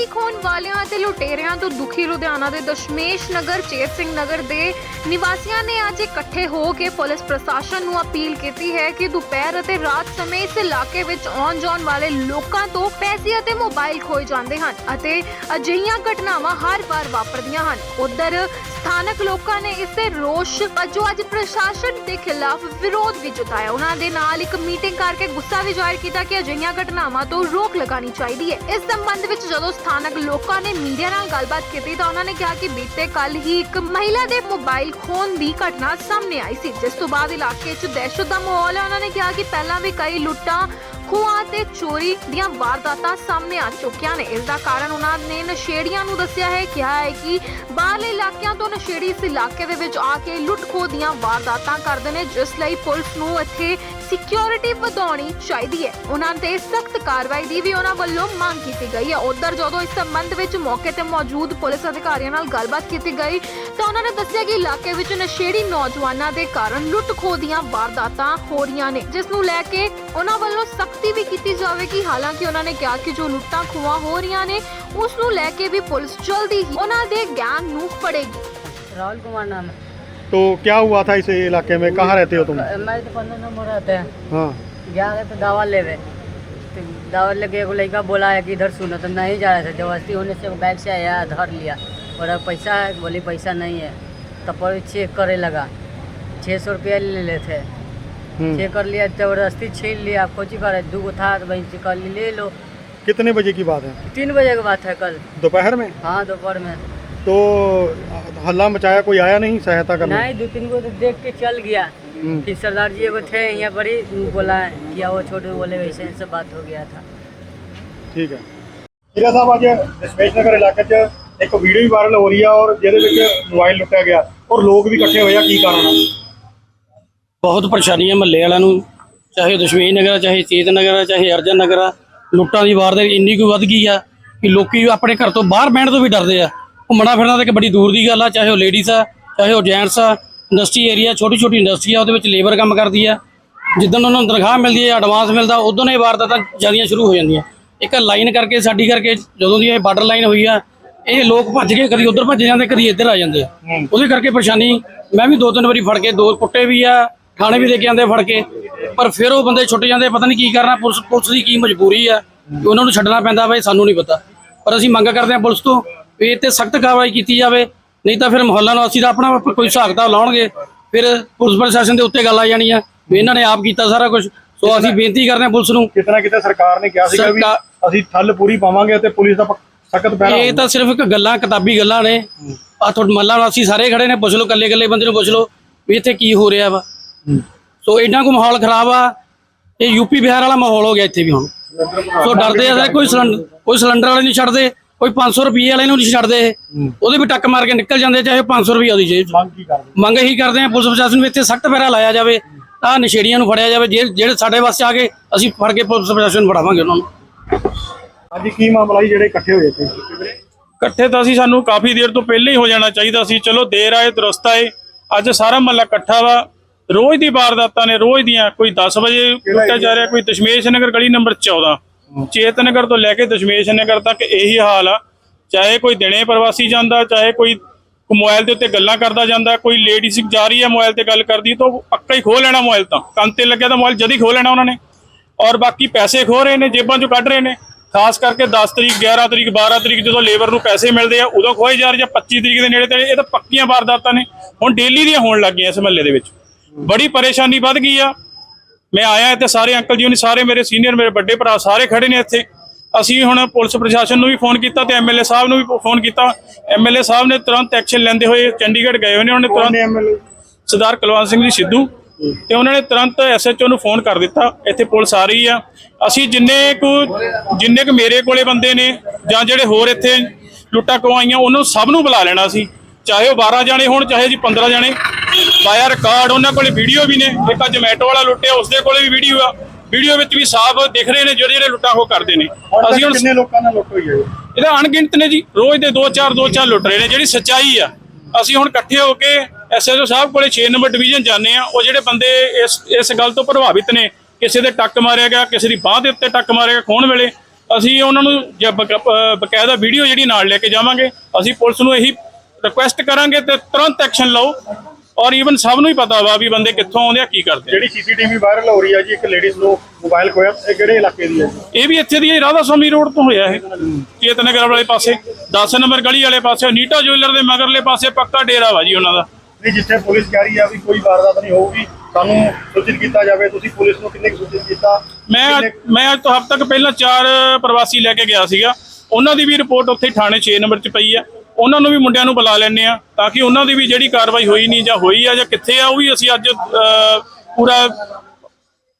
Mobile ਖੋਣ ਵਾਲਿਆਂ ਅਤੇ ਲੁਟੇਰਿਆਂ ਤੋਂ ਦੁਖੀ ਲੁਧਿਆਣਾ ਦੇ ਦਸ਼ਮੇਸ਼ ਨਗਰ, ਚੇਤ ਸਿੰਘ ਨਗਰ ਦੇ ਨਿਵਾਸੀਆਂ ਨੇ ਅੱਜ ਇਕੱਠੇ ਹੋ ਕੇ ਪੁਲਿਸ ਪ੍ਰਸ਼ਾਸਨ ਨੂੰ ਅਪੀਲ ਕੀਤੀ ਹੈ ਕਿ ਦੁਪਹਿਰ ਅਤੇ ਰਾਤ ਸਮੇਂ ਇਸ ਇਲਾਕੇ ਵਿੱਚ ਆਉਣ ਜਾਣ ਵਾਲੇ ਲੋਕਾਂ ਤੋਂ ਪੈਸੇ ਅਤੇ ਮੋਬਾਈਲ ਖੋਏ ਜਾਂਦੇ ਹਨ ਅਤੇ ਅਜਿਹੀਆਂ ਘਟਨਾਵਾਂ ਹਰ ਵਾਰ ਵਾਪਰਦੀਆਂ ਹਨ। ਉਧਰ ਸਥਾਨਕ ਲੋਕਾਂ ਨੇ ਇਸ ਤੇ ਰੋਸ਼ ਵਜੋਂ ਅੱਜ ਪ੍ਰਸ਼ਾਸਨ ਦੇ ਖਿਲਾਫ ਵਿਰੋਧ ਵੀ ਜਤਾਇਆ। ਉਹਨਾਂ ਦੇ ਨਾਲ ਇੱਕ ਮੀਟਿੰਗ ਕਰਕੇ ਗੁੱਸਾ ਵੀ ਜ਼ਾਹਿਰ ਕੀਤਾ ਕਿ ਅਜਿਹੀਆਂ ਘਟਨਾਵਾਂ ਤੋਂ ਰੋਕ ਲਗਾਉਣੀ ਚਾਹੀਦੀ ਹੈ। ਇਸ ਸੰਬੰਧ ਵਿੱਚ ਜਦੋਂ ਸਥਾਨਕ ਲੋਕਾਂ ਨੇ ਮੀਡੀਆ ਨਾਲ ਗੱਲਬਾਤ ਕੀਤੀ ਤਾਂ ਉਹਨਾਂ ਨੇ ਕਿਹਾ ਕਿ ਬੀਤੇ ਕੱਲ ਹੀ ਇੱਕ ਮਹਿਲਾ ਦੇ ਮੋਬਾਈਲ ਖੋਣ ਦੀ ਘਟਨਾ ਸਾਹਮਣੇ ਆਈ ਸੀ। ਜਿਸ ਤੋਂ ਬਾਅਦ ਇਲਾਕੇ 'ਚ ਦਹਿਸ਼ਤ ਦਾ ਮਾਹੌਲ ਹੈ। ਉਹਨਾਂ ਨੇ ਕਿਹਾ ਕਿ ਪਹਿਲਾਂ ਵੀ ਕਈ ਲੁੱਟਾਂ ਖੂਹਾਂ ਤੇ ਚੋਰੀ ਦੀਆਂ ਵਾਰਦਾਤਾਂ ਸਾਹਮਣੇ ਆ ਚੁੱਕੀਆਂ ਨੇ। ਇਸ ਦਾ ਕਾਰਨ ਉਹਨਾਂ ਨੇ ਨਸ਼ੇੜੀਆਂ ਨੂੰ ਦੱਸਿਆ ਹੈ, ਕਿਹਾ ਹੈ ਕਿ ਬਾਹਰਲੇ ਇਲਾਕਿਆਂ ਤੋਂ ਨਸ਼ੇੜੀ ਇਸ ਇਲਾਕੇ ਦੇ ਵਿੱਚ ਆ ਕੇ ਲੁੱਟ ਦੀਆਂ ਵਾਰਦਾਤਾਂ ਕਰਦੇ ਨੇ, ਜਿਸ ਲਈ ਪੁਲਿਸ ਨੂੰ ਇੱਥੇ ਸਿਕਿਉਰਿਟੀ ਵਧਾਉਣੀ ਚਾਹੀਦੀ ਹੈ। ਉਹਨਾਂ ਤੇ ਸਖਤ ਕਾਰਵਾਈ ਦੀ ਵੀ ਉਹਨਾਂ ਵੱਲੋਂ ਮੰਗ ਕੀਤੀ ਗਈ ਹੈ। ਉਧਰ ਜਦੋਂ ਇਸ ਸੰਬੰਧ ਵਿੱਚ ਮੌਕੇ ਤੇ ਮੌਜੂਦ ਪੁਲਿਸ ਅਧਿਕਾਰੀਆਂ ਨਾਲ ਗੱਲਬਾਤ ਕੀਤੀ ਗਈ, ਤਾਂ ਉਹਨਾਂ ਨੇ ਦੱਸਿਆ ਕਿ ਇਲਾਕੇ ਵਿੱਚ ਨਸ਼ੇੜੀ ਨੌਜਵਾਨਾਂ ਦੇ ਕਾਰਨ ਲੁੱਟ ਖੋਹ ਦੀਆਂ ਵਾਰਦਾਤਾਂ ਹੋ ਰਹੀਆਂ ਨੇ, ਜਿਸ ਨੂੰ ਲੈ ਕੇ ਉਹਨਾਂ ਵੱਲੋਂ ਸਖ਼ਤ ਵੀ ਕੀਤੀ ਜਾਵੇਗੀ ਹਾਲਾਂਕਿ ਉਹਨਾਂ ਨੇ ਕਿਹਾ ਕਿ ਜੋ ਲੁੱਟਾਂ ਖੋਹਾਂ ਹੋ ਰਹੀਆਂ ਨੇ ਉਸ ਨੂੰ ਲੈ ਕੇ ਵੀ ਪੁਲਿਸ ਜਲਦੀ ਹੀ ਉਹਨਾਂ ਦੇ ਗਿਆਨ ਨੂੰ ਫੜੇਗੀ राहुल कुमार नाम है तो क्या हुआ था इस इलाके में कहाँ रहते हो तुम मैं तो पंद्रह नंबर रहते हैं हाँ गया है तो दावा लेवे तो दावा लेके एगो लड़का बोला है कि इधर सुनो तो नहीं जा रहे थे जबरदस्ती होने से वो बैग से आया धर लिया और अब पैसा है बोली पैसा नहीं है तब पर चेक करे लगा छः सौ रुपया ले ले थे हम्म। चेक कर लिया जबरदस्ती छीन लिया कोची करे दो गो था तो वहीं से कर ली, ले लो कितने बजे की बात है तीन बजे की बात है कल दोपहर में हाँ दोपहर में तो हल्ला मचाया कोई आया नहीं सहायता करने नहीं दो तीन गो तो देख के चल गया हम्म, फिर सरदार जी एगो थे यहाँ पर ही बोला किया वो छोटे बोले वैसे से बात हो गया था ਠੀਕ ਹੈ ਜਿਹੜਾ ਸਾਹਿਬ ਅੱਜ ਦਸ਼ਮੇਸ਼ ਨਗਰ ਇਲਾਕੇ 'ਚ ਇੱਕ ਵੀਡੀਓ ਵੀ ਵਾਇਰਲ ਹੋ ਰਹੀ ਆ ਔਰ ਜਿਹਦੇ ਵਿੱਚ ਮੋਬਾਈਲ ਲੁੱਟਿਆ ਗਿਆ ਔਰ ਲੋਕ ਵੀ ਇਕੱਠੇ ਹੋਏ ਆ ਕੀ ਕਾਰਨ ਆ ਬਹੁਤ ਪਰੇਸ਼ਾਨੀ ਹੈ ਮਹੱਲੇ ਵਾਲਿਆਂ ਨੂੰ ਚਾਹੇ ਦਸ਼ਮੇਸ਼ ਨਗਰ ਆ ਚਾਹੇ ਚੇਤ ਨਗਰ ਆ ਚਾਹੇ ਅਰਜਨ ਨਗਰ ਆ ਲੁੱਟਾਂ ਦੀ ਵਾਰਦਾਤ ਇੰਨੀ ਕੁ ਵੱਧ ਗਈ ਆ ਕਿ ਲੋਕੀ ਆਪਣੇ ਘਰ ਤੋਂ ਬਾਹਰ ਬਹਿਣ ਤੋਂ ਵੀ ਡਰਦੇ ਆ। ਘੁੰਮਣਾ ਫਿਰਨਾ ਤਾਂ ਇੱਕ ਬੜੀ ਦੂਰ ਦੀ ਗੱਲ ਆ ਚਾਹੇ ਉਹ ਲੇਡੀਜ਼ ਆ ਚਾਹੇ ਉਹ ਜੈਂਟਸ ਆ ਇੰਡਸਟਰੀ ਏਰੀਆ ਛੋਟੀ ਛੋਟੀ ਇੰਡਸਟਰੀ ਆ ਉਹਦੇ ਵਿੱਚ ਲੇਬਰ ਕੰਮ ਕਰਦੀ ਆ। ਜਿੱਦਣ ਉਹਨਾਂ ਨੂੰ ਤਨਖਾਹ ਮਿਲਦੀ ਹੈ ਐਡਵਾਂਸ ਮਿਲਦਾ ਉਦੋਂ ਇਹ ਵਾਰਦਾਤਾਂ ਜਿਆਦੀਆਂ ਸ਼ੁਰੂ ਹੋ ਜਾਂਦੀਆਂ। ਇੱਕ ਲਾਈਨ ਕਰਕੇ ਸਾਡੀ ਕਰਕੇ ਜਦੋਂ ਦੀ ਇਹ ਬਾਰਡਰ ਲਾਈਨ ਹੋਈ ਆ ਇਹ ਲੋਕ ਭੱਜ ਕੇ ਕਦੀ ਉਧਰ ਭੱਜ ਜਾਂਦੇ ਕਦੀ ਇੱਧਰ ਆ ਜਾਂਦੇ ਆ। ਉਹਦੇ ਕਰਕੇ ਪਰੇਸ਼ਾਨੀ ਮੈਂ ਵੀ ਦੋ ਤਿੰਨ ਵਾਰੀ ਫੜ ਕੇ ਦੋ ਕੁੱਟੇ ਵੀ ਆ ਥਾਣੇ ਵੀ ਦੇ ਕੇ ਆਂਦੇ ਫੜ ਕੇ। ਪਰ ਫਿਰ ਉਹ ਬੰਦੇ ਛੁੱਟ ਜਾਂਦੇ ਪਤਾ ਨਹੀਂ ਕੀ ਕਰਨਾ ਪੁਲਿਸ ਪੁਲਿਸ ਦੀ ਕੀ ਮਜਬੂਰੀ ਆ ਉਹਨਾਂ ਨੂੰ ਛੱਡਣਾ ਪੈਂਦਾ ਬਈ ਸਾਨੂੰ ਨਹੀਂ ਪਤਾ। ਪਰ ਅਸੀਂ ਮੰਗ ਕਰਦੇ ਹਾਂ ਪੁਲਿਸ ਤੋਂ ਵੀ ਇਹ ਤੇ ਸਖਤ ਕਾਰਵਾਈ ਕੀਤੀ ਜਾਵੇ ਨਹੀਂ ਤਾਂ ਫਿਰ ਮੁਹੱਲਾ ਨਿਵਾਸੀ ਦਾ ਆਪਣਾ ਕੋਈ ਹਿਸਾਬ ਲਾਉਣਗੇ ਫਿਰ ਪੁਲਿਸ ਪ੍ਰਸ਼ਾਸਨ ਦੇ ਉੱਤੇ ਗੱਲ ਆ ਜਾਣੀ ਆ ਵੀ ਇਹਨਾਂ ਨੇ ਆਪ ਕੀਤਾ ਸਾਰਾ ਕੁਝ ਸੋ ਅਸੀਂ ਬੇਨਤੀ ਕਰਦੇ ਹਾਂ ਪੁਲਿਸ ਨੂੰ। ਕਿਤਨਾ ਕਿਤੇ ਸਰਕਾਰ ਨੇ ਕਿਹਾ ਸੀਗਾ ਵੀ ਅਸੀਂ ਠੱਲ ਪੂਰੀ ਪਾਵਾਂਗੇ ਤੇ ਪੁਲਿਸ ਦਾ ਸਖਤ ਪਹਿਰਾ ਇਹ ਤਾਂ ਸਿਰਫ ਇੱਕ ਗੱਲਾਂ ਕਿਤਾਬੀ ਗੱਲਾਂ ਨੇ। ਆ ਤੁਹਾਡੇ ਮੱਲਾ ਵਾਸੀ ਸਾਰੇ ਖੜੇ ਨੇ ਪੁੱਛ ਲਓ ਕੱਲੇ ਕੱਲੇ ਬੰਦੇ ਨੂੰ ਪੁੱਛ ਲਓ ਵੀ ਇੱਥੇ ਕੀ ਹੋ ਰਿਹਾ ਵਾ। ਸੋ ਇੰਨਾ ਕੋ ਮਾਹੌਲ ਖਰਾਬ ਆ ਇਹ ਯੂਪੀ ਬਿਹਾਰ ਵਾਲਾ ਮਾਹੌਲ ਹੋ ਗਿਆ ਇੱਥੇ ਵੀ ਹੁਣ। ਸੋ ਡਰਦੇ ਆ ਸਾਰੇ ਕੋਈ ਸਿਲੰਡਰ ਕੋਈ ਸਿਲੰਡਰ ਵਾਲੇ ਨਹੀਂ ਛੱਡਦੇ ਕੋਈ 500 ਰੁਪਏ ਵਾਲੇ ਨੂੰ ਨਹੀਂ ਛੱਡਦੇ। ਉਹਦੇ ਵੀ ਟੱਕ ਮਾਰ ਕੇ ਨਿਕਲ ਜਾਂਦੇ ਚਾਹੇ 500 ਰੁਪਏ ਉਹਦੀ ਜੇਬ ਮੰਗ ਕੀ ਕਰਦੇ? ਆ ਪੁਲਿਸ ਪ੍ਰਸ਼ਾਸਨ ਨੂੰ ਇੱਥੇ ਸਖਤ ਪਹਿਰਾ ਲਾਇਆ ਜਾਵੇ ਤਾਂ ਨਸ਼ੇੜੀਆਂ ਨੂੰ ਫੜਿਆ ਜਾਵੇ ਜਿਹੜੇ ਸਾਡੇ ਵਾਸਤੇ ਆ ਗਏ ਅਸੀਂ ਫੜ ਕੇ ਪੁਲਿਸ ਪ੍ਰਸ਼ਾਸਨ ਨੂੰ ਫੜਾਵਾਂਗੇ ਉਹਨਾਂ ਨੂੰ। ਅੱਜ ਕੀ ਮਾਮਲਾ ਜਿਹੜੇ ਇਕੱਠੇ ਹੋਏ ਇੱਥੇ? ਇਕੱਠੇ ਤਾਂ ਅਸੀਂ ਸਾਨੂੰ ਕਾਫੀ ਦੇਰ ਤੋਂ ਪਹਿਲਾਂ ਹੀ ਹੋ ਜਾਣਾ ਚਾਹੀਦਾ ਸੀ। ਚਲੋ ਦੇਰ ਆਏ ਦਰੁਸਤ ਆਏ। ਅੱਜ ਸਾਰਾ ਮਹੱਲਾ ਇਕੱਠਾ ਵਾ। ਰੋਜ਼ ਦੀ ਵਾਰਦਾਤਾਂ ਨੇ ਰੋਜ਼ ਦੀਆਂ ਕੋਈ 10 ਵਜੇ ਲੁੱਟਿਆ ਜਾ ਰਿਹਾ ਕੋਈ ਦਸ਼ਮੇਸ਼ ਨਗਰ ਗਲੀ ਨੰਬਰ 14 ਚੇਤ ਨਗਰ ਤੋਂ ਲੈ ਕੇ ਦਸ਼ਮੇਸ਼ ਨਗਰ ਤੱਕ ਇਹੀ ਹਾਲ ਆ। ਚਾਹੇ ਕੋਈ ਦਿਨੇ ਪ੍ਰਵਾਸੀ ਜਾਂਦਾ ਚਾਹੇ ਕੋਈ ਮੋਬਾਈਲ ਦੇ ਉੱਤੇ ਗੱਲਾਂ ਕਰਦਾ ਜਾਂਦਾ ਕੋਈ ਲੇਡੀਜ਼ ਜਾ ਰਹੀ ਹੈ ਮੋਬਾਈਲ ਤੇ ਗੱਲ ਕਰਦੀ ਤਾਂ ਉਹ ਪੱਕਾ ਹੀ ਖੋਹ ਲੈਣਾ ਮੋਬਾਈਲ ਤਾਂ। ਕੰਨ ਤੇ ਲੱਗਿਆ ਤਾਂ ਮੋਬਾਈਲ ਜਦ ਹੀ ਖੋਹ ਲੈਣਾ ਉਹਨਾਂ ਨੇ। ਔਰ ਬਾਕੀ ਪੈਸੇ ਖੋ ਰਹੇ ਨੇ ਜੇਬਾਂ ਚੋਂ ਕੱਢ ਰਹੇ ਨੇ। ਖਾਸ ਕਰਕੇ 10 ਤਰੀਕ 11 ਤਰੀਕ 12 ਤਰੀਕ ਜਦੋਂ ਲੇਬਰ ਨੂੰ ਪੈਸੇ ਮਿਲਦੇ ਆ ਉਦੋਂ ਖੋਏ ਜਾ ਰਹੇ ਜਾਂ 25 ਤਰੀਕ ਦੇ ਨੇੜੇ ਤੇ ਇਹ ਤਾਂ ਪੱਕੀਆਂ ਵਾਰਦਾਤਾਂ ਨੇ। ਹੁਣ ਡੇਲੀ ਦੀਆਂ ਹੋਣ ਲੱਗ ਗਈਆਂ ਇਸ ਮਹੱਲੇ ਦੇ ਵਿੱਚ। ਬੜੀ ਪਰੇਸ਼ਾਨੀ ਵੱਧ ਗਈ ਆ। ਮੈਂ ਆਇਆ ਇੱਥੇ ਸਾਰੇ ਅੰਕਲ ਜੀ ਹੋਣੀ ਸਾਰੇ ਮੇਰੇ ਸੀਨੀਅਰ ਮੇਰੇ ਵੱਡੇ ਭਰਾ ਸਾਰੇ ਖੜੇ ਨੇ ਇੱਥੇ। ਅਸੀਂ ਹੁਣ ਪੁਲਿਸ ਪ੍ਰਸ਼ਾਸਨ ਨੂੰ ਵੀ ਫੋਨ ਕੀਤਾ ਤੇ ਐਮਐਲਏ ਸਾਹਿਬ ਨੂੰ ਵੀ ਫੋਨ ਕੀਤਾ। ਐਮਐਲਏ ਸਾਹਿਬ ਨੇ ਤੁਰੰਤ ਐਕਸ਼ਨ ਲੈਂਦੇ ਹੋਏ ਚੰਡੀਗੜ੍ਹ ਗਏ ਹੋਏ ਨੇ ਉਹਨੇ ਤੁਰੰਤ ਸਰਦਾਰ ਕੁਲਵੰਤ ਸਿੰਘ ਜੀ ਸਿੱਧੂ ਤੇ ਉਹਨਾਂ ਨੇ ਤੁਰੰਤ ਐਸਐਚਓ ਨੂੰ ਫੋਨ ਕਰ ਦਿੱਤਾ। ਇੱਥੇ ਪੁਲਿਸ ਆ ਰਹੀ ਆ। ਅਸੀਂ ਜਿੰਨੇ ਕੁ ਜਿੰਨੇ ਕੁ ਮੇਰੇ ਕੋਲੇ ਬੰਦੇ ਨੇ ਜਾਂ ਜਿਹੜੇ ਹੋਰ ਇੱਥੇ ਲੁੱਟਾਂ ਕਵਾਈਆਂ ਉਹਨਾਂ ਸਭ ਨੂੰ ਬੁਲਾ ਲੈਣਾ ਸੀ। ਚਾਹੇ ਉਹ 12 ਜਾਣੇ ਹੋਣ ਚਾਹੇ ਜੀ 15 ਜਾਣੇ। ਬਾਇਆ ਰਿਕਾਰਡ ਉਹਨਾਂ ਕੋਲੇ ਵੀਡੀਓ ਵੀ ਨੇ। ਇੱਕ ਜਮੈਟੋ ਵਾਲਾ ਲੁੱਟਿਆ ਉਸਦੇ ਕੋਲੇ ਵੀ ਵੀਡੀਓ ਆ। ਵੀਡੀਓ ਵਿੱਚ ਵੀ ਸਾਫ਼ ਦਿਖ ਰਹੇ ਨੇ ਜਿਹੜੇ ਜਿਹੜੇ ਲੁੱਟਾਂ ਉਹ ਕਰਦੇ ਨੇ। ਅਸੀਂ ਹੁਣ ਕਿੰਨੇ ਲੋਕਾਂ ਨਾਲ ਲੁੱਟ ਹੋਈ ਹੈ ਇਹਦਾ ਅਣਗਿਣਤ ਨੇ ਜੀ। ਰੋਜ਼ ਦੇ 2-4 2-4 ਲੁੱਟ ਰਹੇ ਨੇ ਜਿਹੜੀ ਸੱਚਾਈ ਆ। ਅਸੀਂ ਹੁਣ ਇਕੱਠੇ ਹੋ ਕੇ ਐਸਐਸਓ ਸਾਹਿਬ ਕੋਲੇ 6 ਨੰਬਰ ਡਿਵੀਜ਼ਨ ਜਾਂਦੇ ਆ ਉਹ ਜਿਹੜੇ ਬੰਦੇ ਇਸ ਇਸ ਗੱਲ ਤੋਂ ਪ੍ਰਭਾਵਿਤ ਨੇ ਕਿਸੇ ਦੇ ਟੱਕ ਮਾਰਿਆ ਗਿਆ ਕਿਸੇ ਦੀ ਬਾਹ ਦੇ ਉੱਤੇ ਟੱਕ ਮਾਰਿਆ ਗਿਆ ਖੋਣ ਵੇਲੇ ਅਸੀਂ ਉਹਨਾਂ ਨੂੰ ਬਕਾਇਦਾ ਵੀਡੀਓ ਜਿਹੜੀ ਨਾਲ ਲੈ ਕੇ ਜਾਵਾਂਗੇ। ਅਸੀਂ ਪੁਲਿਸ ਨੂੰ ਇਹੀ ਰਿਕੁਐਸਟ ਕਰਾਂਗੇ ਤੇ ਤੁਰੰਤ ਐਕਸ਼ਨ ਲਓ। ਔਰ ਈਵਨ ਸਭ ਨੂੰ ਹੀ ਪਤਾ ਵਾ ਵੀ ਬੰਦੇ ਕਿੱਥੋਂ ਆਉਂਦੇ ਆ ਕੀ ਕਰਦੇ ਆ। ਜਿਹੜੀ ਸੀਸੀਟੀਵੀ ਵਾਇਰਲ ਹੋ ਰਹੀ ਹੈ ਜੀ ਇੱਕ ਲੇਡੀਜ਼ ਨੂੰ ਮੋਬਾਈਲ ਖੋਇਆ ਇਹ ਕਿਹੜੇ ਇਲਾਕੇ ਦੀ ਹੈ ਜੀ? ਇਹ ਵੀ ਇੱਥੇ ਦੀ ਹੈ, ਰਾਧਾ ਸਵਾਮੀ ਰੋਡ ਤੋਂ ਹੋਇਆ ਇਹ। ਚੇਤਨਗਰ ਵਾਲੇ ਪਾਸੇ 10 ਨੰਬਰ ਗਲੀ ਵਾਲੇ ਪਾਸੇ ਨੀਟਾ ਜੁਐਲਰ ਦੇ ਮਗਰਲੇ ਪਾਸੇ ਪੱਕਾ ਡੇਰਾ ਵਾ ਜੀ ਉਹਨਾਂ ਦਾ। ਨਹੀਂ ਜਿੱਥੇ ਪੁਲਿਸ ਕਹਿ ਰਹੀ ਆ ਵੀ ਕੋਈ ਵਾਰਦਾਤ ਨਹੀਂ ਹੋਊਗੀ ਸਾਨੂੰ ਸੂਚਿਤ ਕੀਤਾ ਜਾਵੇ ਤੁਸੀਂ ਪੁਲਿਸ ਨੂੰ ਕਿੰਨੇ ਕੁ ਸੂਚਿਤ ਕੀਤਾ? ਮੈਂ ਅੱਜ- ਮੈਂ ਅੱਜ ਤੋਂ ਹਫ਼ਤੇ ਤੱਕ ਪਹਿਲਾਂ ਚਾਰ ਪ੍ਰਵਾਸੀ ਲੈ ਕੇ ਗਿਆ ਸੀਗਾ। ਉਹਨਾਂ ਦੀ ਵੀ ਰਿਪੋਰਟ ਉੱਥੇ ਥਾਣੇ 6 ਨੰਬਰ 'ਚ ਪਈ ਆ। ਉਹਨਾਂ ਨੂੰ ਵੀ ਮੁੰਡਿਆਂ ਨੂੰ ਬੁਲਾ ਲੈਣੇ ਆ ਤਾਂ ਕਿ ਉਹਨਾਂ ਦੀ ਵੀ ਜਿਹੜੀ ਕਾਰਵਾਈ ਹੋਈ ਨਹੀਂ ਜਾਂ ਹੋਈ ਆ ਜਾਂ ਕਿੱਥੇ ਆ ਉਹ ਵੀ ਅਸੀਂ ਅੱਜ ਪੂਰਾ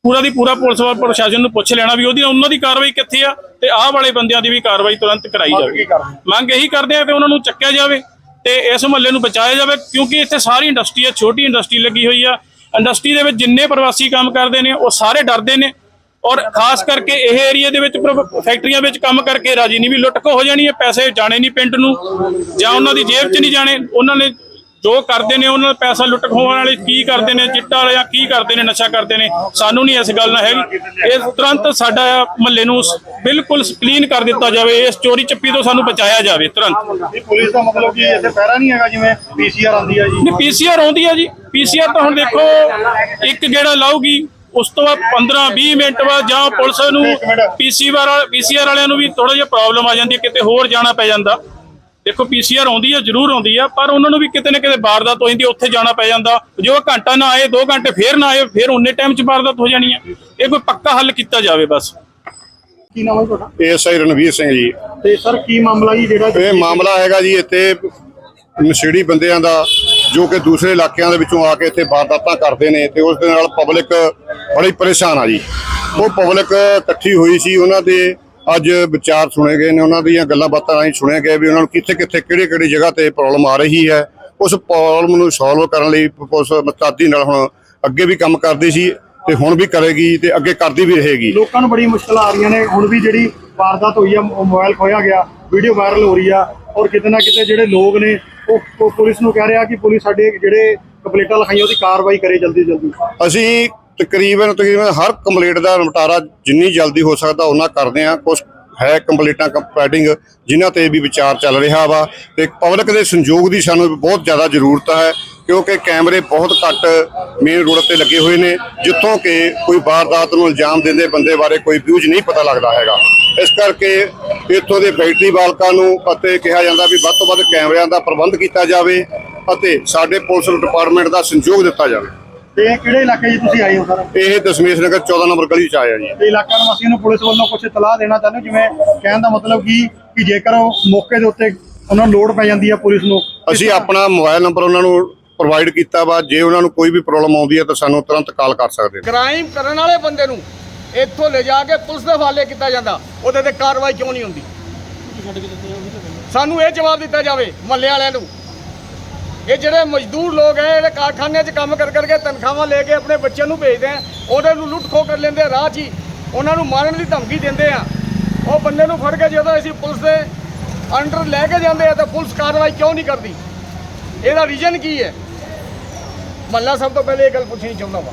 ਪੂਰਾ ਦੀ ਪੂਰਾ ਪੁਲਿਸ ਵਾਲਾ ਪ੍ਰਸ਼ਾਸਨ ਨੂੰ ਪੁੱਛ ਲੈਣਾ ਵੀ ਉਹਦੀ ਉਹਨਾਂ ਦੀ ਕਾਰਵਾਈ ਕਿੱਥੇ ਆ ਤੇ ਆਹ ਵਾਲੇ ਬੰਦਿਆਂ ਦੀ ਵੀ ਕਾਰਵਾਈ ਤੁਰੰਤ ਕਰਾਈ ਜਾਵੇ ਮੰਗ ਇਹੀ ਕਰਦੇ ਆ ਕਿ ਉਹਨਾਂ ਨੂੰ ਚੱਕਿਆ ਜਾਵੇ ਤੇ ਇਸ ਮੁਹੱਲੇ ਨੂੰ ਬਚਾਇਆ ਜਾਵੇ ਕਿਉਂਕਿ ਇੱਥੇ ਸਾਰੀ ਇੰਡਸਟਰੀ ਆ ਛੋਟੀ ਇੰਡਸਟਰੀ ਲੱਗੀ ਹੋਈ ਆ। ਇੰਡਸਟਰੀ ਦੇ ਵਿੱਚ ਜਿੰਨੇ ਪ੍ਰਵਾਸੀ ਕੰਮ ਕਰਦੇ ਨੇ ਉਹ ਸਾਰੇ ਡਰਦੇ ਨੇ। ਔਰ ਖਾਸ ਕਰਕੇ ਇਹ ਏਰੀਆ ਦੇ ਵਿੱਚ ਫੈਕਟਰੀਆਂ ਵਿੱਚ ਕੰਮ ਕਰਕੇ ਰਾਜੀ ਨਹੀਂ ਵੀ ਲੁੱਟ ਖੋ ਹੋ ਜਾਣੀ ਹੈ ਪੈਸੇ ਜਾਣੇ ਨਹੀਂ ਪਿੰਡ ਨੂੰ ਜਾਂ ਉਹਨਾਂ ਦੀ ਜੇਬ 'ਚ ਨਹੀਂ ਜਾਣੇ। ਉਹਨਾਂ ਨੇ ਜੋ ਕਰਦੇ ਨੇ ਉਹਨਾਂ ਦਾ ਪੈਸਾ ਲੁੱਟ ਖੋਹਣ ਵਾਲੇ ਕੀ ਕਰਦੇ ਨੇ ਚਿੱਟਾ ਜਾਂ ਕੀ ਕਰਦੇ ਨੇ ਨਸ਼ਾ ਕਰਦੇ ਨੇ ਸਾਨੂੰ ਨਹੀਂ ਇਸ ਗੱਲ ਨਾਲ ਹੈਗੀ। ਇਹ ਤੁਰੰਤ ਸਾਡਾ ਮਹੱਲੇ ਨੂੰ ਬਿਲਕੁਲ ਕਲੀਨ ਕਰ ਦਿੱਤਾ ਜਾਵੇ ਇਸ ਚੋਰੀ ਚੱਪੀ ਤੋਂ ਸਾਨੂੰ ਬਚਾਇਆ ਜਾਵੇ ਤੁਰੰਤ। ਪੁਲਿਸ ਦਾ ਮਤਲਬ ਕਿ ਇੱਥੇ ਪਹਿਰਾ ਨਹੀਂ ਹੈਗਾ ਜਿਵੇਂ ਪੀਸੀਆਰ ਆਉਂਦੀ ਆ ਜੀ? ਨਹੀਂ ਪੀਸੀਆਰ ਆਉਂਦੀ ਆ ਜੀ। ਪੀਸੀਆਰ ਤਾਂ ਹੁਣ ਦੇਖੋ ਇੱਕ ਗੇੜਾ ਲਾਊਗੀ ਉਸ ਤੋਂ ਬਾਅਦ 15 20 ਮਿੰਟ ਬਾਅਦ ਜਾਂ ਪੁਲਿਸ ਨੂੰ। ਪੀਸੀਆਰ ਪੀਸੀਆਰ ਵਾਲਿਆਂ ਨੂੰ ਵੀ ਥੋੜਾ ਜਿਹਾ ਪ੍ਰੋਬਲਮ ਆ ਜਾਂਦੀ ਹੈ ਕਿਤੇ ਹੋਰ ਜਾਣਾ ਪੈ ਜਾਂਦਾ। ਦੇਖੋ ਪੀਸੀਆਰ ਆਉਂਦੀ ਆ ਜ਼ਰੂਰ ਆਉਂਦੀ ਆ ਪਰ ਉਹਨਾਂ ਨੂੰ ਵੀ ਕਿਤੇ ਨਾ ਕਿਤੇ ਵਾਰਦਾਤ ਹੋ ਜਾਂਦੀ ਉੱਥੇ ਜਾਣਾ ਪੈ ਜਾਂਦਾ। ਜੋ ਘੰਟਾ ਨਾ ਆਏ 2 ਘੰਟੇ ਫੇਰ ਨਾ ਆਏ ਫੇਰ ਉਨੇ ਟਾਈਮ 'ਚ ਵਾਰਦਾਤ ਹੋ ਜਾਣੀ ਆ। ਇਹ ਕੋਈ ਪੱਕਾ ਹੱਲ ਕੀਤਾ ਜਾਵੇ ਬਸ। ਕੀ ਨਾਮ ਹੈ ਤੁਹਾਡਾ? ਏਐਸਆਈ ਰਣਵੀਰ ਸਿੰਘ ਜੀ। ਤੇ ਸਰ ਕੀ ਮਾਮਲਾ ਜੀ ਜਿਹੜਾ ਇਹ ਮਾਮਲਾ ਹੈਗਾ ਜੀ ਇੱਥੇ ਨਸ਼ੇੜੀ ਬੰਦਿਆਂ ਦਾ ਜੋ ਕਿ ਦੂਸਰੇ ਇਲਾਕਿਆਂ ਦੇ ਵਿੱਚੋਂ ਆ ਕੇ ਇੱਥੇ ਵਾਰਦਾਤਾਂ ਕਰਦੇ ਨੇ ਤੇ ਉਸ ਦੇ ਨਾਲ ਪਬਲਿਕ ਬੜੀ ਪਰੇਸ਼ਾਨ ਆ ਜੀ। ਉਹ ਪਬਲਿਕ ਇਕੱਠੀ ਹੋਈ ਸੀ, ਉਹਨਾਂ ਦੇ ਅੱਜ ਵਿਚਾਰ ਸੁਣੇ ਗਏ ਨੇ, ਉਹਨਾਂ ਦੀਆਂ ਗੱਲਾਂ ਬਾਤਾਂ ਰਾਹੀਂ ਸੁਣਿਆ ਗਿਆ ਵੀ ਉਹਨਾਂ ਨੂੰ ਕਿੱਥੇ ਕਿੱਥੇ ਕਿਹੜੀ ਕਿਹੜੀ ਜਗ੍ਹਾ ਤੇ ਪ੍ਰੋਬਲਮ ਆ ਰਹੀ ਹੈ। ਉਸ ਪ੍ਰੋਬਲਮ ਨੂੰ ਸੋਲਵ ਕਰਨ ਲਈ ਪੁਲਿਸ ਮਤਾਦੀ ਨਾਲ ਹੁਣ ਅੱਗੇ ਵੀ ਕੰਮ ਕਰਦੀ ਸੀ ਤੇ ਹੁਣ ਵੀ ਕਰੇਗੀ ਤੇ ਅੱਗੇ ਕਰਦੀ ਵੀ ਰਹੇਗੀ। ਲੋਕਾਂ ਨੂੰ ਬੜੀ ਮੁਸ਼ਕਲ ਆ ਰਹੀਆਂ ਨੇ। ਹੁਣ ਵੀ ਜਿਹੜੀ ਵਾਰਦਾਤ ਹੋਈ ਆ ਮ- ਮੋਬਾਈਲ ਖੋਇਆ ਗਿਆ ਵੀਡੀਓ ਵਾਇਰਲ ਹੋ ਰਹੀ ਆ। ਔਰ ਕਿਤੇ ਨਾ ਕਿਤੇ ਜਿਹੜੇ ਲੋਕ ਨੇ, ਉਹ ਪੁਲਿਸ ਨੂੰ ਕਹਿ ਰਿਹਾ ਕਿ ਪੁਲਿਸ ਸਾਡੇ ਜਿਹੜੇ ਕੰਪਲੇਂਟਾਂ ਲਿਖਾਈਆਂ, ਉਹਦੀ ਕਾਰਵਾਈ ਕਰੇ ਜਲਦੀ ਜਲਦੀ। ਅਸੀਂ ਤਕਰੀਬਨ ਤਕਰੀਬਨ ਹਰ ਕੰਪਲੇਂਟ ਦਾ ਨਿਪਟਾਰਾ ਜਿੰਨੀ ਜਲਦੀ ਹੋ ਸਕਦਾ ਉਹਨਾਂ ਕਰਦੇ ਆ ਕੁਝ ਹੈ ਕੰਪਲੀਟਾਂ ਕੰਪੈਟਿੰਗ ਜਿਨ੍ਹਾਂ ਤੇ ਵੀ ਵਿਚਾਰ ਚੱਲ ਰਿਹਾ ਵਾ। ਤੇ ਪਬਲਿਕ ਦੇ ਸੰਯੋਗ ਦੀ ਸਾਨੂੰ ਬਹੁਤ ਜ਼ਿਆਦਾ ਜ਼ਰੂਰਤ ਹੈ, ਕਿਉਂਕਿ ਕੈਮਰੇ ਬਹੁਤ ਘੱਟ ਮੇਨ ਰੋਡ ਤੇ ਲੱਗੇ ਹੋਏ ਨੇ, ਜਿੱਥੋਂ ਕਿ ਕੋਈ ਵਾਰਦਾਤ ਨੂੰ ਇਲਜ਼ਾਮ ਦਿੰਦੇ ਬੰਦੇ ਬਾਰੇ ਕੋਈ ਵਿਊਜ਼ ਨਹੀਂ ਪਤਾ ਲੱਗਦਾ ਹੈਗਾ। ਇਸ ਕਰਕੇ ਇੱਥੋਂ ਦੇ ਫੈਕਟਰੀ ਮਾਲਕਾਂ ਨੂੰ ਅਤੇ ਕਿਹਾ ਜਾਂਦਾ ਵੀ ਵੱਧ ਤੋਂ ਵੱਧ ਕੈਮਰਿਆਂ ਦਾ ਪ੍ਰਬੰਧ ਕੀਤਾ ਜਾਵੇ ਅਤੇ ਸਾਡੇ ਪੁਲਿਸ ਡਿਪਾਰਟਮੈਂਟ ਦਾ ਸੰਯੋਗ ਦਿੱਤਾ ਜਾਵੇ। ਤੇ ਇਹ ਕਿਹੜੇ ਇਲਾਕੇ 'ਚ ਤੁਸੀਂ ਆਏ ਹੋ ਸਰ? ਇਹ ਦਸ਼ਮੇਸ਼ ਨਗਰ 14 ਨੰਬਰ ਗਲੀ ਚ ਆਇਆ ਜੀ। ਤੇ ਇਲਾਕਾ ਨਿਵਾਸੀਆਂ ਨੂੰ ਪੁਲਿਸ ਵੱਲੋਂ ਕੁਝ ਇਤਲਾਹ ਦੇਣਾ ਚਾਹੁੰਦੇ ਹੋ? ਜਿਵੇਂ ਕਹਿਣ ਦਾ ਮਤਲਬ ਕੀ ਕਿ ਜੇਕਰ ਉਹ ਮੌਕੇ ਦੇ ਉੱਤੇ ਉਹਨਾਂ ਨੂੰ ਲੋੜ ਪੈ ਜਾਂਦੀ ਆ ਪੁਲਿਸ ਨੂੰ ਅਸੀਂ ਆਪਣਾ ਮੋਬਾਈਲ ਨੰਬਰ ਉਹਨਾਂ ਨੂੰ ਪ੍ਰੋਵਾਈਡ ਕੀਤਾ ਵਾ। ਜੇ ਉਹਨਾਂ ਨੂੰ ਕੋਈ ਵੀ ਪ੍ਰੋਬਲਮ ਆਉਂਦੀ ਹੈ ਤਾਂ ਸਾਨੂੰ ਤੁਰੰਤ ਕਾਲ ਕਰ ਸਕਦੇ ਨੇ। ਕ੍ਰਾਈਮ ਕਰਨ ਵਾਲੇ ਬੰਦੇ ਨੂੰ ਇੱਥੋਂ ਲੈ ਜਾ ਕੇ ਪੁਲਿਸ ਦੇ ਹਵਾਲੇ ਕੀਤਾ ਜਾਂਦਾ। ਉਹਦੇ ਤੇ ਕਾਰਵਾਈ ਕਿਉਂ ਨਹੀਂ ਹੁੰਦੀ? ਸਾਨੂੰ ਇਹ ਜਵਾਬ ਦਿੱਤਾ ਜਾਵੇ ਮੱਲੇ ਵਾਲਿਆਂ ਨੂੰ। ਇਹ ਜਿਹੜੇ ਮਜ਼ਦੂਰ ਲੋਕ ਹੈ ਜਿਹੜੇ ਕਾਰਖਾਨਿਆਂ 'ਚ ਕੰਮ ਕਰ ਕਰਕੇ ਤਨਖਾਹਾਂ ਲੈ ਕੇ ਆਪਣੇ ਬੱਚਿਆਂ ਨੂੰ ਭੇਜਦੇ ਆ ਉਹਨਾਂ ਨੂੰ ਲੁੱਟ ਖੋ ਕਰ ਲੈਂਦੇ ਆ ਰਾਹ 'ਚ ਹੀ। ਉਹਨਾਂ ਨੂੰ ਮਾਰਨ ਦੀ ਧਮਕੀ ਦਿੰਦੇ ਆ। ਉਹ ਬੰਦੇ ਨੂੰ ਫੜ ਕੇ ਜਦੋਂ ਅਸੀਂ ਪੁਲਿਸ ਦੇ ਅੰਡਰ ਲੈ ਕੇ ਜਾਂਦੇ ਆ, ਤਾਂ ਪੁਲਿਸ ਕਾਰਵਾਈ ਕਿਉਂ ਨਹੀਂ ਕਰਦੀ? ਇਹਦਾ ਰੀਜ਼ਨ ਕੀ ਹੈ ਮੱਲਾ ਸਭ ਤੋਂ ਪਹਿਲੇ ਇਹ ਗੱਲ ਪੁੱਛਣੀ ਚਾਹੁੰਦਾ ਵਾ।